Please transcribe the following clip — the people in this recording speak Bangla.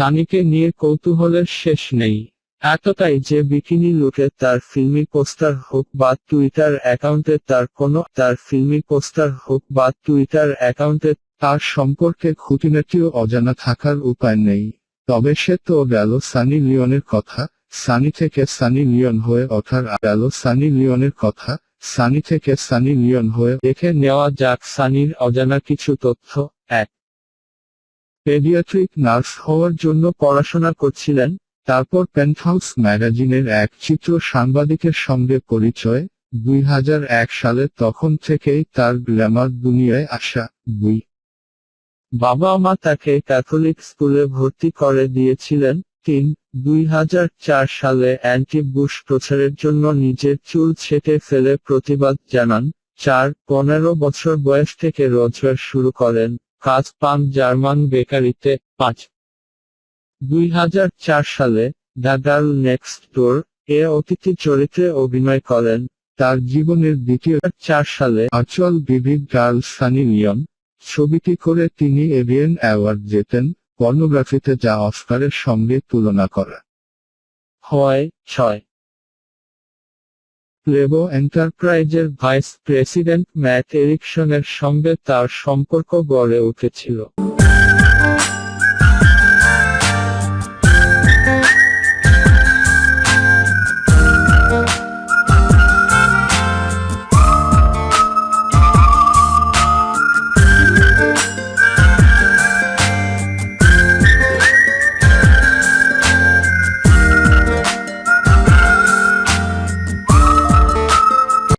সানিকে নিয়ে কৌতূহলের শেষ নেই। এতটাই যে বিকিনি লুকে তার ফিল্মি পোস্টার হোক বা টুইটার অ্যাকাউন্টে তার কোনো, তার ফিল্মি পোস্টার হোক বা টুইটার অ্যাকাউন্টে তার সম্পর্কে খুঁটিনাটিও অজানা থাকার উপায় নেই। তবে সে তো গেল সানি লিওনের কথা, সানি থেকে সানি লিওন হয়ে ওঠার গেল সানি লিওনের কথা, সানি থেকে সানি লিওন হয়ে দেখে নেওয়া যাক সানির অজানা কিছু তথ্য। এক পেডিয়াট্রিক নার্স হওয়ার জন্য পড়াশোনা করছিলেন, তারপর পেন্টহাউস ম্যাগাজিনের এক চিত্র সাংবাদিকের সঙ্গে পরিচয়, দুই হাজার এক সালে তখন থেকেই তার গ্ল্যামার দুনিয়ায় আসা দুই। বাবা মা তাকে ক্যাথলিক স্কুলে ভর্তি করে দিয়েছিলেন, তিন। দুই সালে অ্যান্টি বুশ প্রচারের জন্য নিজের চুল ছেটে ফেলে প্রতিবাদ জানান, চার। পনেরো বছর বয়স থেকে রোজগার শুরু করেন। কাজ পান জার্মান বেকারিতে পাঁচ। দুই সালে দ্য গার্ল নেক্সট ডোর এ অতিথি চরিত্রে অভিনয় করেন। তার জীবনের দ্বিতীয় চার সালে আচল বিবিধ গার্ল সানি লিওন। ছবিটি করে তিনি এভিয়েন অ্যাওয়ার্ড জেতেন, পর্নোগ্রাফিতে যা অস্কারের সঙ্গে তুলনা করা হয়, ছয়। লেবো এন্টারপ্রাইজের ভাইস প্রেসিডেন্ট ম্যাট এরিকসনের সঙ্গে তার সম্পর্ক গড়ে উঠেছিল।